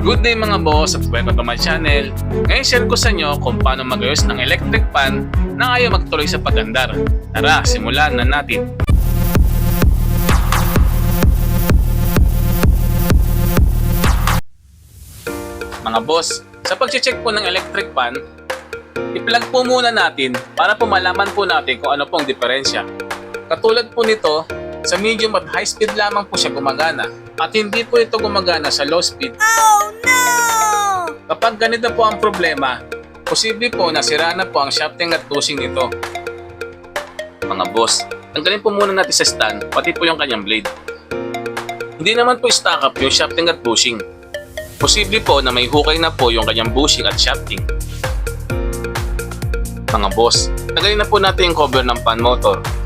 Good day mga boss at welcome to my channel. Ngayon share ko sa inyo kung paano magayos ng electric fan na ayaw magtuloy sa pagandar. Tara, simulan na natin. Mga boss, sa pag-check po ng electric fan, i-plug po muna natin para po malaman po natin kung ano pong diferensya. Katulad po nito, sa medium at high speed lamang po siya gumagana at hindi po ito gumagana sa low speed. Oh no! Kapag ganito po ang problema, posible po na sira na po ang shafting at bushing nito. Mga boss, tanggalin po muna natin sa stand pati po yung kanyang blade. Hindi naman po stack up yung shafting at bushing. Posible po na may hukay na po yung kanyang bushing at shafting. Mga boss, tanggalin na po natin yung cover ng fan motor.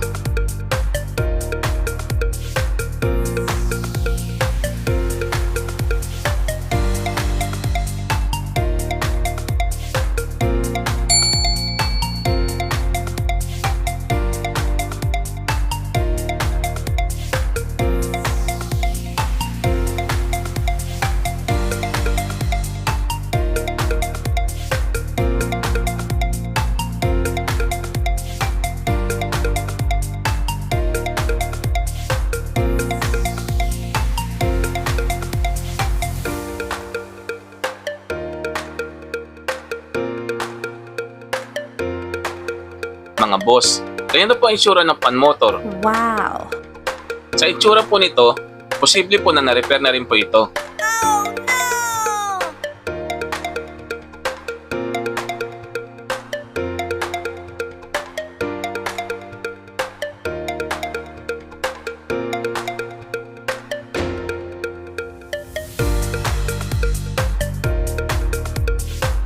Ganyan po ang itsura ng fan motor. Wow! Sa itsura po nito, posible po na na-repair na rin po ito. Oh no!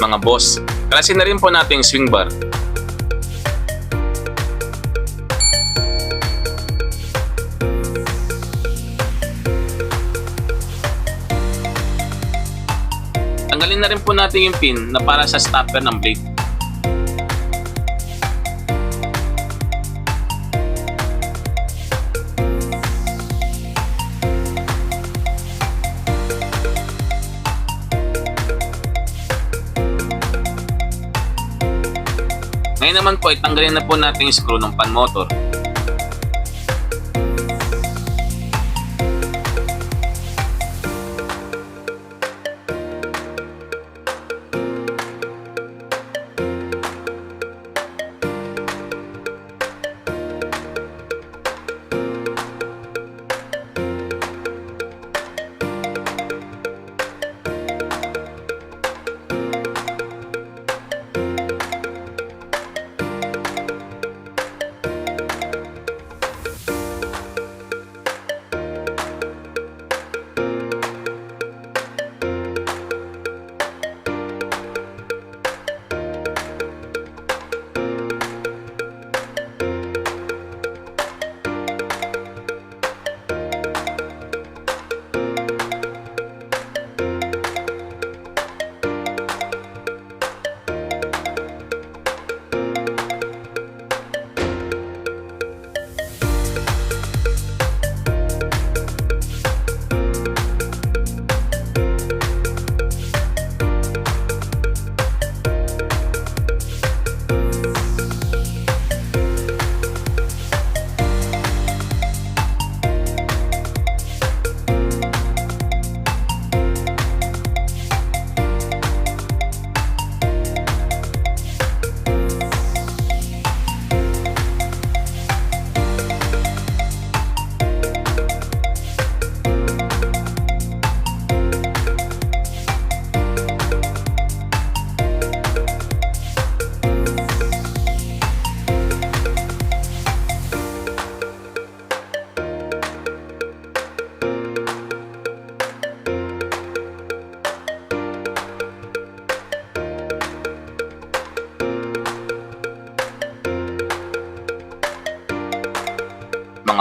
Mga boss, kalasin na rin po natin yung swing bar. Tanggalin na rin po natin yung pin na para sa stopper ng blade. Ngayon naman po, itanggalin na po natin yung screw ng pan motor.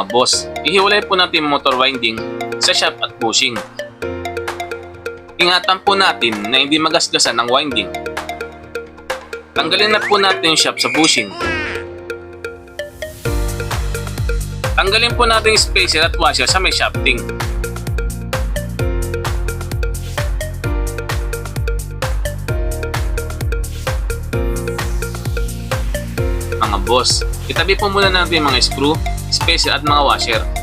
mga boss. Ihiwalay po natin motor winding sa shaft at bushing. Ingatan po natin na hindi magasgasan ang winding. Tanggalin na po natin yung shaft sa bushing. Tanggalin po natin yung spacer at washer sa may shafting. mga boss. Itabi po muna natin mga screw spacer at mga washer.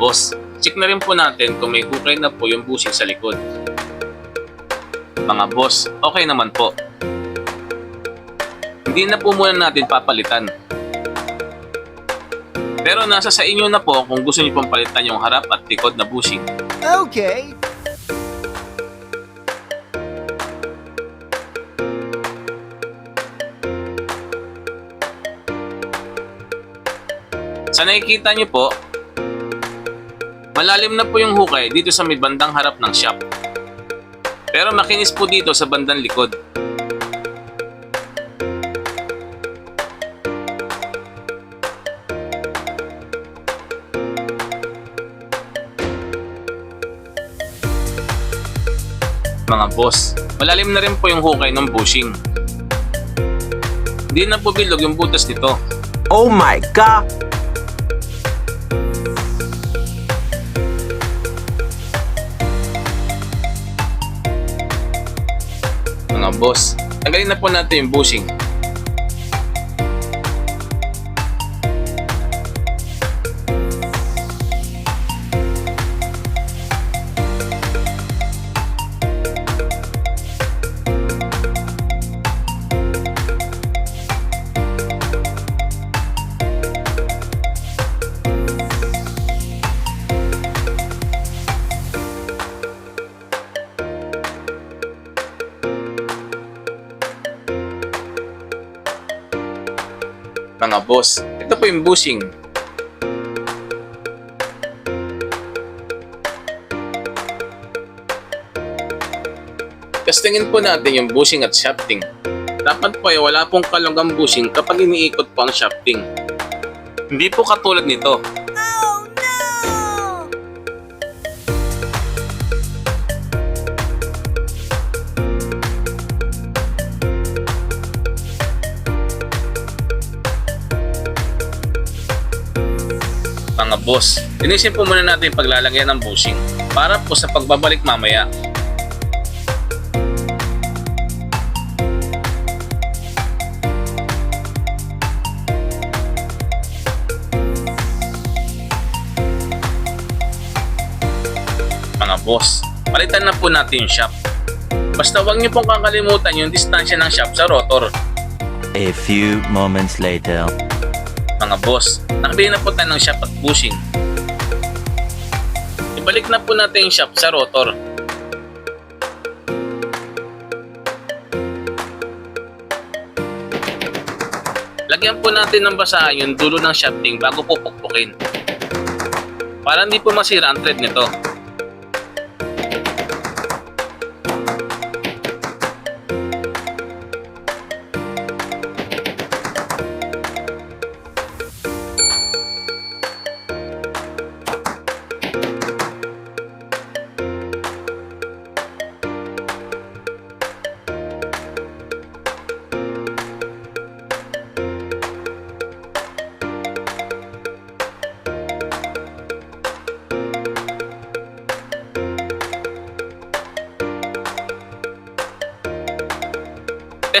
Boss, check na rin po natin kung may hukay na po yung bushing sa likod. Mga boss, okay naman po. Hindi na po muna natin papalitan. Pero nasa sa inyo na po kung gusto niyo pong palitan yung harap at likod na bushing. Okay. Sa nakikita niyo po, malalim na po yung hukay dito sa may bandang harap ng shop. Pero makinis po dito sa bandang likod. Mga boss, malalim na rin po yung hukay ng bushing. Hindi na po bilog yung butas nito. Oh my god. Boss. Tanggalin na po natin yung bushing. Mga boss, ito po yung bushing. Testingin po natin yung bushing at shafting. Dapat po ay wala pong kalunggang bushing kapag iniikot po ang shafting. Hindi po katulad nito. Mga boss, linisin po muna natin paglalagyan ng bushing para po sa pagbabalik mamaya. Mga boss, palitan na po natin yung shop. Basta huwag niyo pong kakalimutan yung distansya ng shop sa rotor. A few moments later. Mga boss, nakabili na po tayo ng shop at bushing. Ibalik na po natin yung shop sa rotor. Lagyan po natin ng basahan yung dulo ng shafting bago po pukpukin. Para hindi po masira ang thread nito.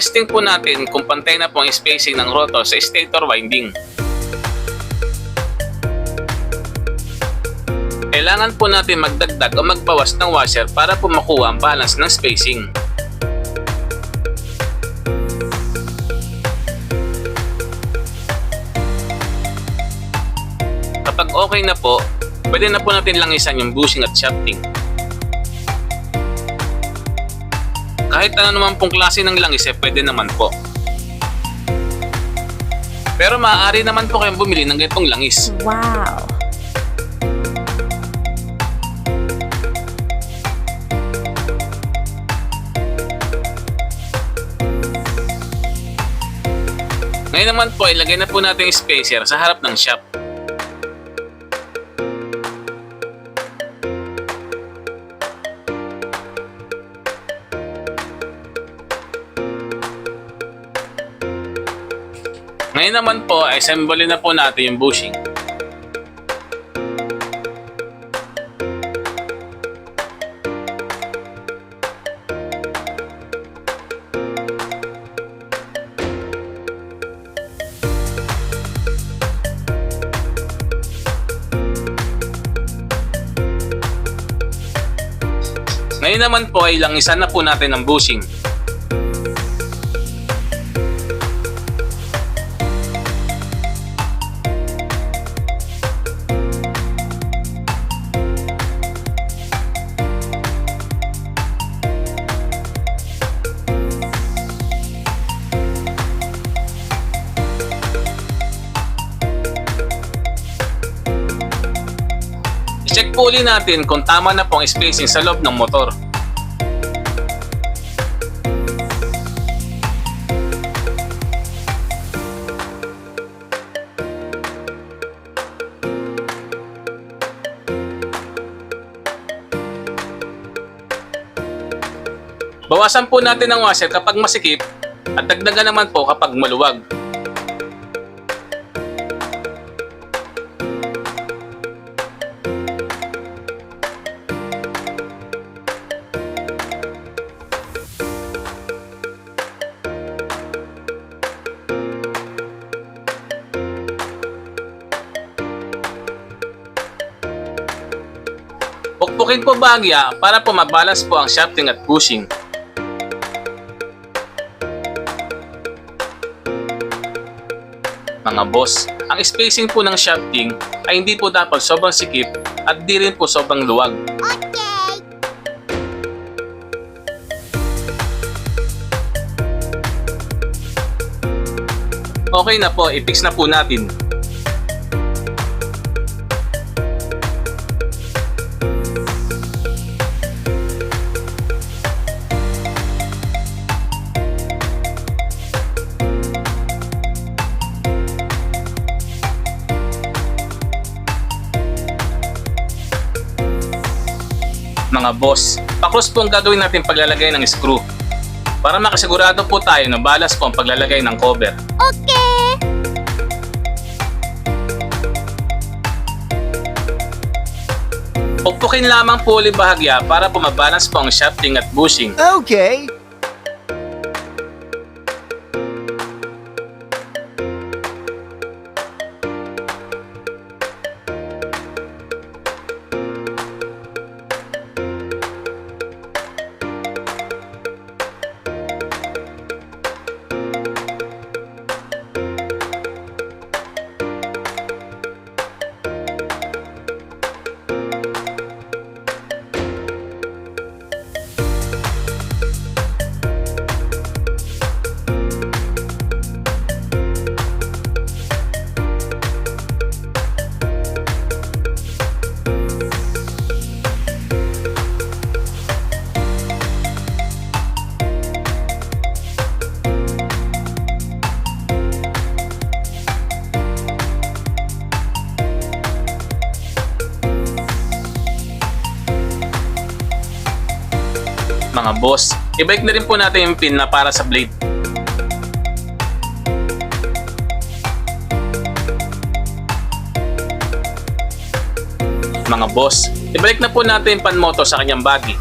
Testing po natin kung pantay na po ang spacing ng rotor sa stator winding. Kailangan po natin magdagdag o magbawas ng washer para po makuha ang balance ng spacing. Kapag okay na po, pwede na po natin langisan yung bushing at shafting. Kahit ano naman pong klase ng langis eh, pwede naman po. Pero maaari naman po kayong bumili ng ganitong langis. Wow! Ngayon naman po, ilagay na po natin yung spacer sa harap ng shop. Ngayon naman po, assemble na po natin yung bushing. Ngayon naman po ay langisan na po natin ang bushing. I-check po ulit natin kung tama na po ang spacing sa loob ng motor. Bawasan po natin ang washer kapag masikip at dagdagan naman po kapag maluwag. Pukpukin po bagya para po mabalance po ang shafting at pushing. Mga boss, ang spacing po ng shafting ay hindi po dapat sobrang sikip at di rin po sobrang luwag. Okay. Okay na po, i-fix na po natin. Mga boss, pakros po ang gagawin natin paglalagay ng screw. Para makasigurado po tayo na balas po ang paglalagay ng cover. Okay. Pukpukin lamang po ulit bahagya para po mabalance po ang shafting at bushing. Okay. Mga boss, ibalik na rin po natin yung pin na para sa blade. Mga boss, ibalik na po natin yung panmoto sa kanyang body.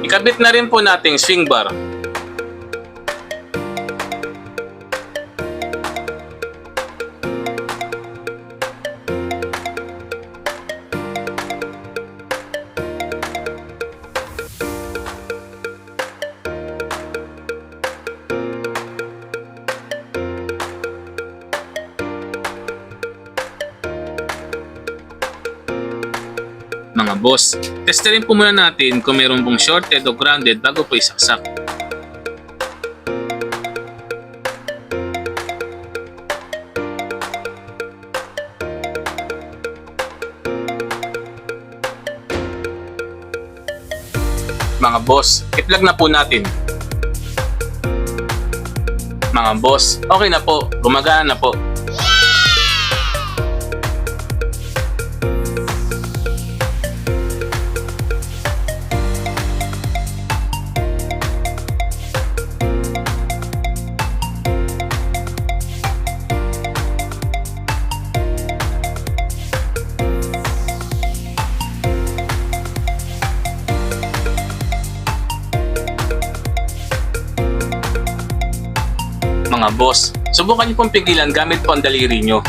Ikabit na rin po natin yung swing bar. boss. Testerin po muna natin kung meron pong shorted o grounded bago po isaksak. Mga boss, i-plug na po natin. Mga boss, okay na po, gumagana na po. Mga boss, subukan niyo pong pigilan gamit po ang daliri niyo.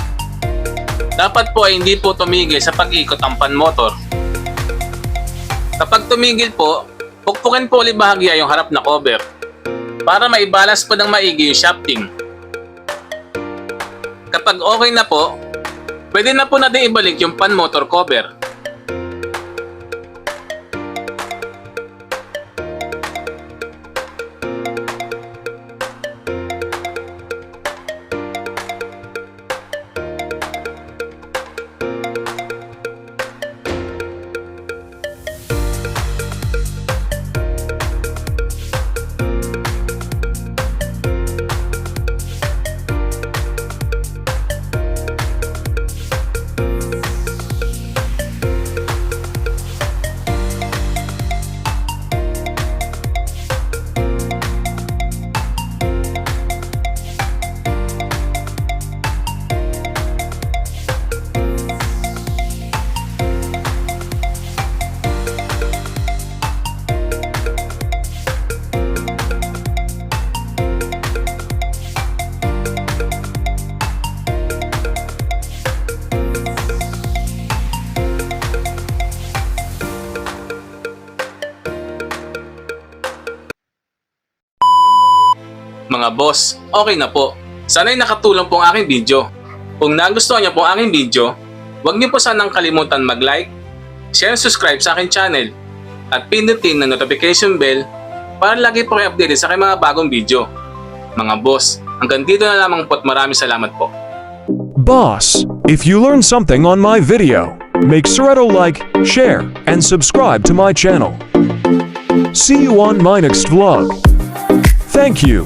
Dapat po ay hindi po tumigil sa pag-ikot ang pan motor. Kapag tumigil po, pukpukin po ulit bahagya yung harap na cover para maibalas po ng maigi yung shafting. Kapag okay na po, pwede na po natin ibalik yung pan motor cover. Okay na po. Sana'y nakatulong po ang aking video. Kung nagustuhan niyo po ang aking video, huwag niyo po sanang kalimutan mag-like, share and subscribe sa aking channel, at pindutin na notification bell para lagi po kayo updated sa aking mga bagong video. Mga boss, hanggang dito na lamang po at maraming salamat po. Boss, if you learned something on my video, make sure to like, share, and subscribe to my channel. See you on my next vlog. Thank you.